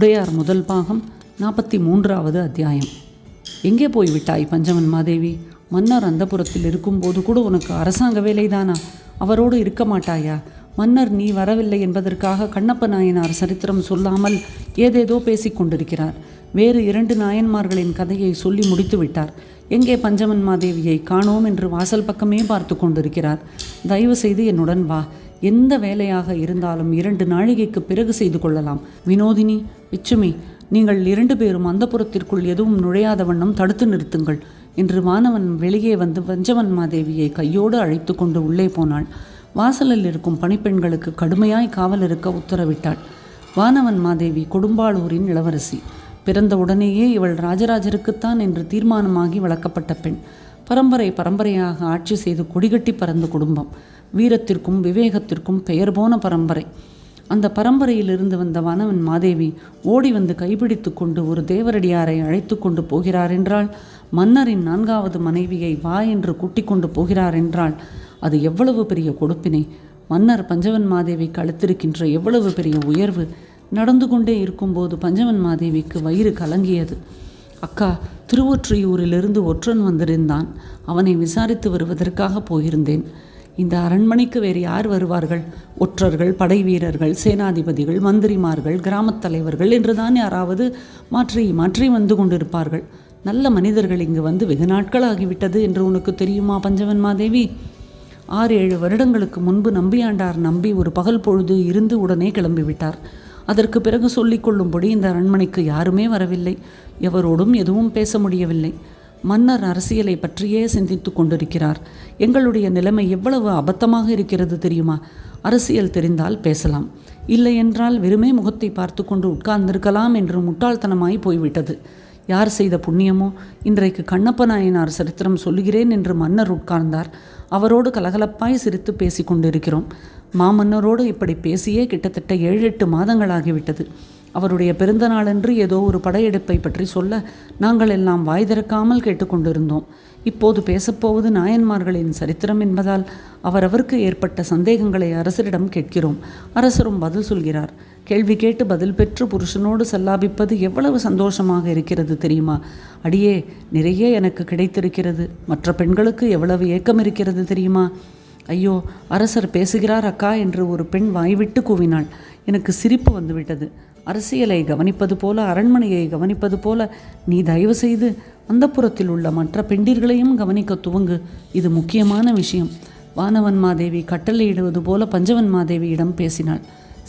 உடையார் முதல் பாகம் நாற்பத்தி மூன்றாவது அத்தியாயம். எங்கே போய் விட்டாய் பஞ்சவன் மாதேவி? மன்னர் அந்தபுரத்தில் இருக்கும்போது கூட உனக்கு அரசாங்க வேலைதானா? அவரோடு இருக்க மாட்டாயா? மன்னர் நீ வரவில்லை என்பதற்காக கண்ணப்ப நாயனார் சரித்திரம் சொல்லாமல் ஏதேதோ பேசிக் கொண்டிருக்கிறார். வேறு இரண்டு நாயன்மார்களின் கதையை சொல்லி முடித்து விட்டார். எங்கே பஞ்சவன் மாதேவியை காணோம் என்று வாசல் பக்கமே பார்த்து கொண்டிருக்கிறார். தயவு செய்து என்னுடன் வா. எந்த வேலையாக இருந்தாலும் இரண்டு நாழிகைக்கு பிறகு செய்து கொள்ளலாம். வினோதினி விச்சுமி நீங்கள் இரண்டு பேரும் அந்தப்புறத்திற்குள் எதுவும் நுழையாத வண்ணம் தடுத்து நிறுத்துங்கள் என்று வானவன் வெளியே வந்து வஞ்சவன் மாதேவியை கையோடு அழைத்து கொண்டு உள்ளே போனாள். வாசலில் இருக்கும் பணிப்பெண்களுக்கு கடுமையாய் காவல் இருக்க உத்தரவிட்டாள். வானவன் மாதேவி கொடும்பாளூரின் இளவரசி. பிறந்த உடனேயே இவள் ராஜராஜருக்குத்தான் என்று தீர்மானமாகி வளர்க்கப்பட்ட பெண். பரம்பரை பரம்பரையாக ஆட்சி செய்து கொடிகட்டி பறந்த குடும்பம். வீரத்திற்கும் விவேகத்திற்கும் பெயர் போன பரம்பரை. அந்த பரம்பரையிலிருந்து வந்த வனவன் மாதேவி ஓடி வந்து கைப்பிடித்து கொண்டு ஒரு தேவரடியாரை அழைத்து கொண்டு போகிறார் என்றால் மன்னரின் நான்காவது மனைவியை வா என்று கூட்டிக் கொண்டு போகிறார் என்றால் அது எவ்வளவு பெரிய கொடுப்பினை? மன்னர் பஞ்சவன் மாதேவிக்கு அளித்திருக்கின்ற எவ்வளவு பெரிய உயர்வு? நடந்து கொண்டே இருக்கும்போது பஞ்சவன் மாதேவிக்கு வயிறு கலங்கியது. அக்கா திருவொற்றியூரிலிருந்து ஒற்றன் வந்திருந்தான். அவனை விசாரித்து வருவதற்காக போயிருந்தேன். இந்த அரண்மனைக்கு வேறு யார் வருவார்கள்? ஒற்றர்கள் படை வீரர்கள் சேனாதிபதிகள் மந்திரிமார்கள் கிராமத் தலைவர்கள் என்றுதான் யாராவது மாற்றி மாற்றி வந்து கொண்டிருப்பார்கள். நல்ல மனிதர்கள் இங்கு வந்து வெகு நாட்கள் ஆகிவிட்டது என்று உனக்கு தெரியுமா பஞ்சவன் மாதேவி? ஆறு ஏழு வருடங்களுக்கு முன்பு நம்பியாண்டார் நம்பி ஒரு பகல் பொழுது இருந்து உடனே கிளம்பிவிட்டார். அதற்கு பிறகு சொல்லிக் கொள்ளும்படி இந்த அரண்மனைக்கு யாருமே வரவில்லை. எவரோடும் எதுவும் பேச முடியவில்லை. மன்னர் அரசியலை பற்றியே சிந்தித்து கொண்டிருக்கிறார். எங்களுடைய நிலைமை எவ்வளவு அபத்தமாக இருக்கிறது தெரியுமா? அரசியல் தெரிந்தால் பேசலாம். இல்லை என்றால் வெறுமே முகத்தை பார்த்து கொண்டு உட்கார்ந்திருக்கலாம் என்று முட்டாள்தனமாய் போய்விட்டது. யார் செய்த புண்ணியமோ? இன்றைக்கு கண்ணப்ப நாயனார் சரித்திரம் சொல்லுகிறேன் என்று மன்னர் உட்கார்ந்தார். அவரோடு கலகலப்பாய் சிரித்து பேசி கொண்டிருக்கிறோம். மாமன்னரோடு இப்படி பேசியே கிட்டத்தட்ட ஏழு எட்டு மாதங்களாகிவிட்டது. அவருடைய பிறந்த நாளன்று ஏதோ ஒரு படையெடுப்பை பற்றி சொல்ல நாங்கள் எல்லாம் வாய் திறக்காமல் கேட்டுக்கொண்டிருந்தோம். இப்போது பேசப்போவது நாயன்மார்களின் சரித்திரம் என்பதால் அவரவருக்கு ஏற்பட்ட சந்தேகங்களை அரசரிடம் கேட்கிறோம். அரசரும் பதில் சொல்கிறார். கேள்வி கேட்டு பதில் பெற்று புருஷனோடு சல்லாபிப்பது எவ்வளவு சந்தோஷமாக இருக்கிறது தெரியுமா? அடியே நிறைய எனக்கு கிடைத்திருக்கிறது. மற்ற பெண்களுக்கு எவ்வளவு ஏக்கம் இருக்கிறது தெரியுமா? ஐயோ அரசர் பேசுகிறார் அக்கா என்று ஒரு பெண் வாய்விட்டு கூவினாள். எனக்கு சிரிப்பு வந்துவிட்டது. அரசியலை கவனிப்பது போல அரண்மனையை கவனிப்பது போல நீ தயவு செய்து அந்தப்புறத்தில் உள்ள மற்ற பெண்டிர்களையும் கவனிக்க துவங்கு. இது முக்கியமான விஷயம். வானவன் மாதேவி கட்டளையிடுவது போல பஞ்சவன் மாதேவியிடம் பேசினாள்.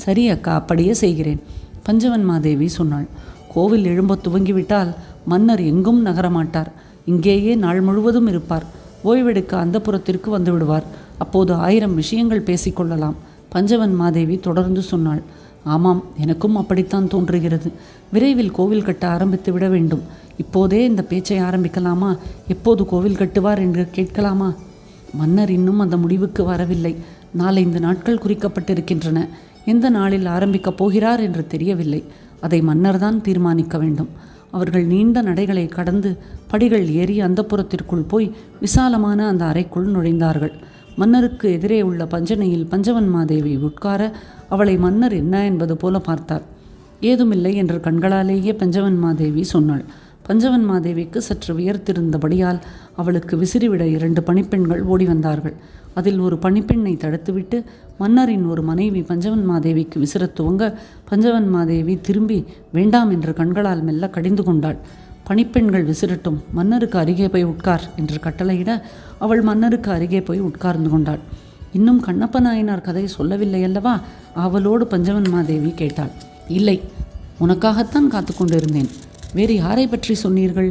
சரி அக்கா அப்படியே செய்கிறேன் பஞ்சவன் மாதேவி சொன்னாள். கோவில் எழும்ப துவங்கிவிட்டால் மன்னர் எங்கும் நகரமாட்டார். இங்கேயே நாள் முழுவதும் இருப்பார். ஓய்வெடுக்க அந்தப்புறத்திற்கு வந்து விடுவார் அப்போது ஆயிரம் விஷயங்கள் பேசிக்கொள்ளலாம் பஞ்சவன் மாதேவி தொடர்ந்து சொன்னாள். ஆமாம் எனக்கும் அப்படித்தான் தோன்றுகிறது. விரைவில் கோவில் கட்ட ஆரம்பித்து விட வேண்டும். இப்போதே இந்த பேச்சை ஆரம்பிக்கலாமா? எப்போது கோவில் கட்டுவார் என்று கேட்கலாமா? மன்னர் இன்னும் அந்த முடிவுக்கு வரவில்லை. நாலைந்து நாட்கள் குறிக்கப்பட்டிருக்கின்றன. எந்த நாளில் ஆரம்பிக்கப் போகிறார் என்று தெரியவில்லை. அதை மன்னர்தான் தீர்மானிக்க வேண்டும். அவர்கள் நீண்ட நடைகளை கடந்து படிகள் ஏறி அந்தப்புறத்திற்குள் போய் விசாலமான அந்த அறைக்குள் நுழைந்தார்கள். மன்னருக்கு எதிரே உள்ள பஞ்சனையில் பஞ்சவன் மாதேவி உட்கார அவளை மன்னர் என்ன என்பது போல பார்த்தார். ஏதுமில்லை என்று கண்களாலேயே பஞ்சவன் மாதேவி சொன்னாள். பஞ்சவன் மாதேவிக்கு சற்று வியர்த்திருந்தபடியால் அவளுக்கு விசிறிவிட இரண்டு பணிப்பெண்கள் ஓடி வந்தார்கள். அதில் ஒரு பணிப்பெண்ணை தடுத்துவிட்டு மன்னரின் ஒரு மனைவி பஞ்சவன் மாதேவிக்கு விசிறத் துவங்க பஞ்சவன் மாதேவி திரும்பி வேண்டாம் என்று கண்களால் மெல்ல கடிந்து கொண்டாள். பணிப்பெண்கள் விசிறட்டும். மன்னருக்கு அருகே போய் உட்கார் என்று கட்டளையிட அவள் மன்னருக்கு அருகே போய் உட்கார்ந்து கொண்டாள். இன்னும் கண்ணப்ப நாயனார் கதை சொல்லவில்லை அல்லவா? அவளோடு பஞ்சவன் மாதேவி கேட்டாள். இல்லை உனக்காகத்தான் காத்து கொண்டிருந்தேன். வேறு யாரை பற்றி சொன்னீர்கள்?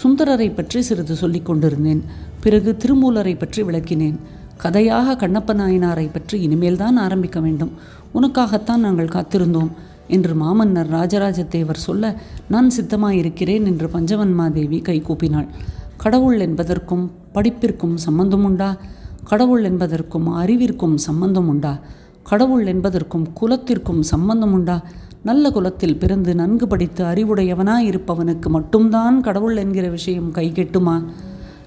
சுந்தரரை பற்றி சிறிது சொல்லிக் கொண்டிருந்தேன். பிறகு திருமூலரை பற்றி விளக்கினேன். கதையாக கண்ணப்ப நாயனாரை பற்றி இனிமேல்தான் ஆரம்பிக்க வேண்டும். உனக்காகத்தான் நாங்கள் காத்திருந்தோம். என்று மாமன்னர் ராஜராஜத்தேவர் சொல்ல நான் சித்தமாயிருக்கிறேன் என்று பஞ்சவன்மாதேவி கைகூப்பினாள் கடவுள் என்பதற்கும் படிப்பிற்கும் சம்பந்தம் உண்டா கடவுள் என்பதற்கும் அறிவிற்கும் சம்பந்தம் உண்டா கடவுள் என்பதற்கும் குலத்திற்கும் சம்பந்தம் உண்டா நல்ல குலத்தில் பிறந்து நன்கு படித்து அறிவுடையவனாய் இருப்பவனுக்கு மட்டும்தான் கடவுள் என்கிற விஷயம் கைகெட்டுமா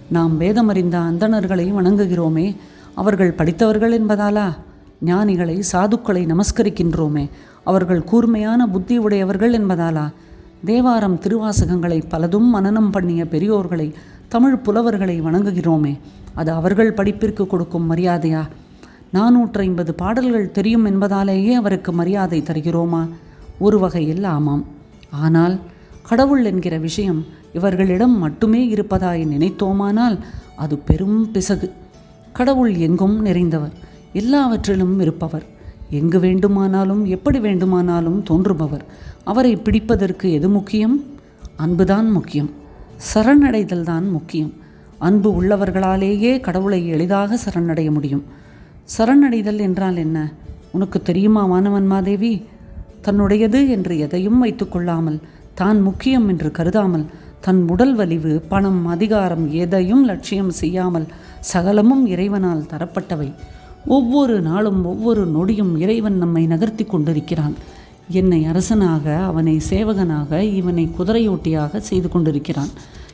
நாம் வேதமறிந்த அந்தணர்களை வணங்குகிறோமே அவர்கள் படித்தவர்கள் என்பதாலா? ஞானிகளை சாதுக்களை நமஸ்கரிக்கின்றோமே அவர்கள் கூர்மையான புத்தி உடையவர்கள் என்பதாலா? தேவாரம் திருவாசகங்களை பலதும் மனனம் பண்ணிய பெரியோர்களை தமிழ் புலவர்களை வணங்குகிறோமே அது அவர்கள் படிப்பிற்கு கொடுக்கும் மரியாதையா? நாநூற்று ஐம்பது பாடல்கள் தெரியும் என்பதாலேயே அவருக்கு மரியாதை தருகிறோமா? ஒரு வகையில் ஆமாம். ஆனால் கடவுள் என்கிற விஷயம் இவர்களிடம் மட்டுமே இருப்பதாய் நினைத்தோமானால் அது பெரும் பிசகு. கடவுள் எங்கும் நிறைந்தவர் எல்லாவற்றிலும் இருப்பவர். எங்கு வேண்டுமானாலும் எப்படி வேண்டுமானாலும் தோன்றுபவர். அவரை பிடிப்பதற்கு எது முக்கியம்? அன்புதான் முக்கியம். சரணடைதல் தான் முக்கியம். அன்பு உள்ளவர்களாலேயே கடவுளை எளிதாக சரணடைய முடியும். சரணடைதல் என்றால் என்ன? உனக்கு தெரியுமா மாணவன் மாதேவி? தன்னுடையது என்று எதையும் வைத்துக்கொள்ளாமல் தான் முக்கியம் என்று கருதாமல் தன் உடல் வலிவு பணம் அதிகாரம் எதையும் லட்சியம் செய்யாமல் சகலமும் இறைவனால் தரப்பட்டவை. ஒவ்வொரு நாளும் ஒவ்வொரு நொடியும் இறைவன் நம்மை நகர்த்தி கொண்டிருக்கிறான். என்னை அரசனாக அவனை சேவகனாக இவனை குதிரையோட்டியாக செய்து கொண்டிருக்கிறான்.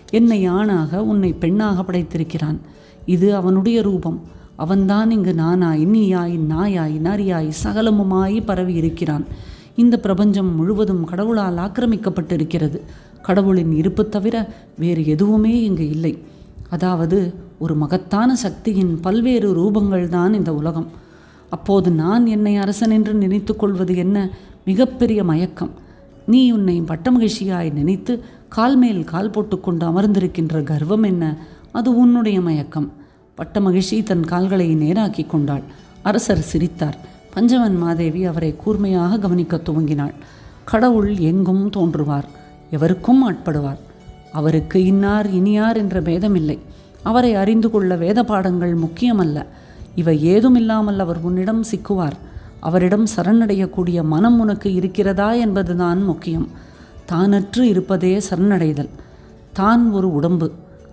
என்னை ஆணாக உன்னை பெண்ணாக படைத்திருக்கிறான். இது அவனுடைய ரூபம். அவன்தான் இங்கு நானாய் நீயாய் நாயாய் நரியாய் சகலமுமாய் பரவி இருக்கிறான் இந்த பிரபஞ்சம் முழுவதும் கடவுளால் ஆக்கிரமிக்கப்பட்டிருக்கிறது. கடவுளின் இருப்பு தவிர வேறு எதுவுமே இங்கு இல்லை. அதாவது ஒரு மகத்தான சக்தியின் பல்வேறு ரூபங்கள் தான் இந்த உலகம். அப்போது நான் என்னை அரசன் என்று நினைத்து கொள்வது என்ன? மிகப்பெரிய மயக்கம். நீ உன்னை பட்டமகிழ்ச்சியாய் நினைத்து கால் மேல் கால் போட்டுக்கொண்டு அமர்ந்திருக்கின்ற கர்வம் என்ன? அது உன்னுடைய மயக்கம். பட்டமகிழ்ச்சி தன் கால்களை நேராக்கி கொண்டாள். அரசர் சிரித்தார். பஞ்சவன் மாதேவி அவரை கூர்மையாக கவனிக்கத் துவங்கினாள். கடவுள் எங்கும் தோன்றுவார். எவருக்கும் ஆட்படுவார். அவருக்கு இன்னார் இனியார் என்ற பேதமில்லை. அவரை அறிந்து கொள்ள வேத பாடங்கள் முக்கியமல்ல. இவை ஏதுமில்லாமல் அவர் உன்னிடம் சிக்குவார். அவரிடம் சரணடையக்கூடிய மனம் உனக்கு இருக்கிறதா என்பதுதான் முக்கியம். தானற்று இருப்பதே சரணடைதல். தான் ஒரு உடம்பு.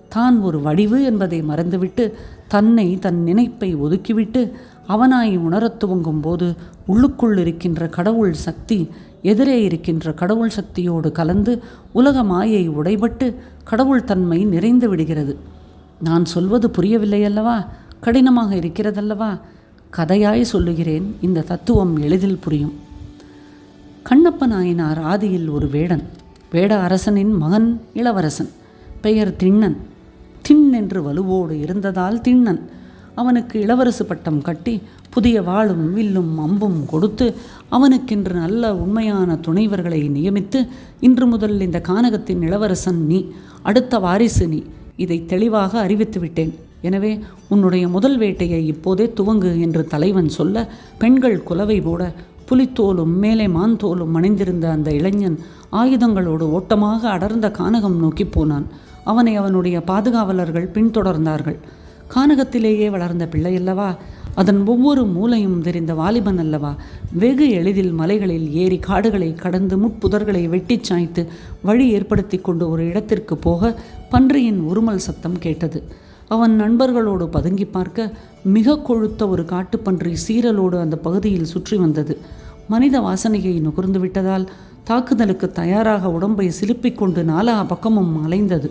தான் ஒரு வடிவு என்பதை மறந்துவிட்டு தன்னை தன் நினைப்பை ஒதுக்கிவிட்டு அவனாய் உணரத் துவங்கும் போது உள்ளுக்குள் இருக்கின்ற கடவுள் சக்தி எதிரே இருக்கின்ற கடவுள் சக்தியோடு கலந்து உலக மாயை உடைபட்டு கடவுள் தன்மை நிறைந்து விடுகிறது. நான் சொல்வது புரியவில்லை அல்லவா? கடினமாக இருக்கிறதல்லவா? கதையாய் சொல்லுகிறேன். இந்த தத்துவம் எளிதில் புரியும். கண்ணப்ப நாயனார் ஆதியில் ஒரு வேடன். வேட அரசனின் மகன் இளவரசன். பெயர் திண்ணன். திண் என்று வலுவோடு இருந்ததால் திண்ணன். அவனுக்கு இளவரசு பட்டம் கட்டி புதிய வாளும் வில்லும் அம்பும் கொடுத்து அவனுக்கென்று நல்ல உண்மையான துணைவர்களை நியமித்து இன்று முதல் இந்த கானகத்தின் இளவரசன் நீ அடுத்த வாரிசு நீ இதை தெளிவாக அறிவித்து விட்டேன். எனவே உன்னுடைய முதல் வேட்டையை இப்போதே துவங்கு என்று தலைவன் சொல்ல பெண்கள் குலவை போட புலித்தோலும் மேலே மான் தோலும் அணிந்திருந்த அந்த இளைஞன் ஆயுதங்களோடு ஓட்டமாக அடர்ந்த கானகம் நோக்கி போனான். அவனை அவனுடைய பாதுகாவலர்கள் பின்தொடர்ந்தார்கள். கானகத்திலேயே வளர்ந்த பிள்ளையல்லவா? அதன் ஒவ்வொரு மூலையும் தெரிந்த வாலிபன் அல்லவா வெகு எளிதில் மலைகளில் ஏறி காடுகளை கடந்து முட்புதர்களை வெட்டிச் சாய்த்து வழி ஏற்படுத்தி கொண்டு ஒரு இடத்திற்கு போக பன்றியின் உருமல் சத்தம் கேட்டது. அவன் நண்பர்களோடு பதுங்கி பார்க்க மிக கொழுத்த ஒரு காட்டுப்பன்றி சீரலோடு அந்த பகுதியில் சுற்றி வந்தது. மனித வாசனையை நுகர்ந்து விட்டதால் தாக்குதலுக்கு தயாராக உடம்பை சிலுப்பிக் கொண்டு நாலா பக்கமும் அலைந்தது.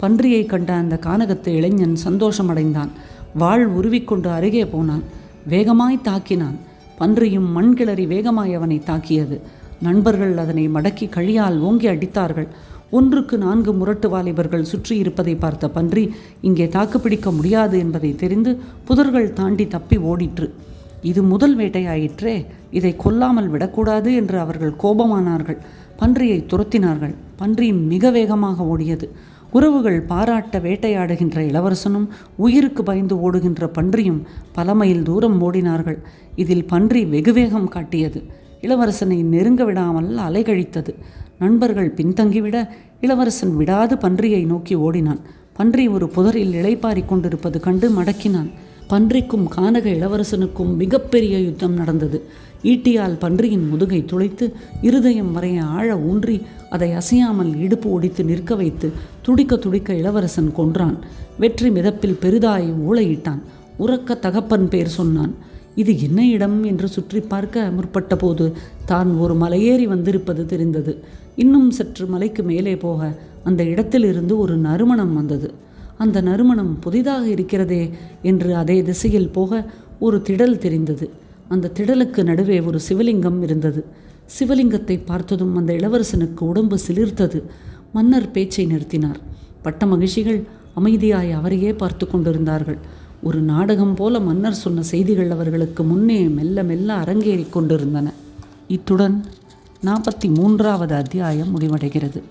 பன்றியை கண்ட அந்த கானகத்து இளைஞன் சந்தோஷமடைந்தான். வாழ் உருவிக்கொண்டு அருகே போனான். வேகமாய் தாக்கினான். பன்றியும் மண் கிளறி வேகமாய் அவனை தாக்கியது. நண்பர்கள் அதனை மடக்கி கழியால் ஓங்கி அடித்தார்கள். ஒன்றுக்கு நான்கு முரட்டு வாலிபர்கள் சுற்றி இருப்பதை பார்த்த பன்றி இங்கே தாக்குப்பிடிக்க முடியாது என்பதை தெரிந்து புதர்கள் தாண்டி தப்பி ஓடிற்று. இது முதல் வேட்டையாயிற்றே. இதை கொல்லாமல் விடக்கூடாது என்று அவர்கள் கோபமானார்கள். பன்றியை துரத்தினார்கள். பன்றி மிக வேகமாக ஓடியது. உறவுகள் பாராட்ட வேட்டையாடுகின்ற இளவரசனும் உயிருக்கு பயந்து ஓடுகின்ற பன்றியும் பல மைல் தூரம் ஓடினார்கள். இதில் பன்றி வெகு வேகம் காட்டியது. இளவரசனை நெருங்க விடாமல் அலைகழித்தது. நண்பர்கள் பின்தங்கிவிட இளவரசன் விடாது பன்றியை நோக்கி ஓடினான். பன்றி ஒரு புதரில் இளைப்பாரி கொண்டிருப்பது கண்டு மடக்கினான். பன்றிக்கும் கானக இளவரசனுக்கும் மிகப்பெரிய யுத்தம் நடந்தது. ஈட்டியால் பன்றியின் முதுகை துளைத்து இருதயம் வரைய ஆழ ஊன்றி அதை அசையாமல் இடுப்பு ஒடித்து நிற்க வைத்து துடிக்க துடிக்க இளவரசன் கொன்றான். வெற்றி மிதப்பில் பெரிதாய் ஊளையிட்டான். உறக்க தகப்பன் பேர் சொன்னான். இது என்ன இடம் என்று சுற்றி பார்க்க முற்பட்ட போது தான் ஒரு மலையேறி வந்திருப்பது தெரிந்தது. இன்னும் சற்று மலைக்கு மேலே போக அந்த இடத்திலிருந்து ஒரு நறுமணம் வந்தது. அந்த நறுமணம் புதிதாக இருக்கிறதே என்று அதே திசையில் போக ஒரு திடல் தெரிந்தது. அந்த திடலுக்கு நடுவே ஒரு சிவலிங்கம் இருந்தது. சிவலிங்கத்தை பார்த்ததும் அந்த இளவரசனுக்கு உடம்பு சிலிர்த்தது. மன்னர் பேச்சை நிறுத்தினார். பட்ட மகிழ்ச்சிகள் அமைதியாய் அவரையே பார்த்து கொண்டிருந்தார்கள். ஒரு நாடகம் போல மன்னர் சொன்ன செய்திகள் அவர்களுக்கு முன்னே மெல்ல மெல்ல அரங்கேறிக் கொண்டிருந்தன. இத்துடன் நாற்பத்தி மூன்றாவது அத்தியாயம் முடிவடைகிறது.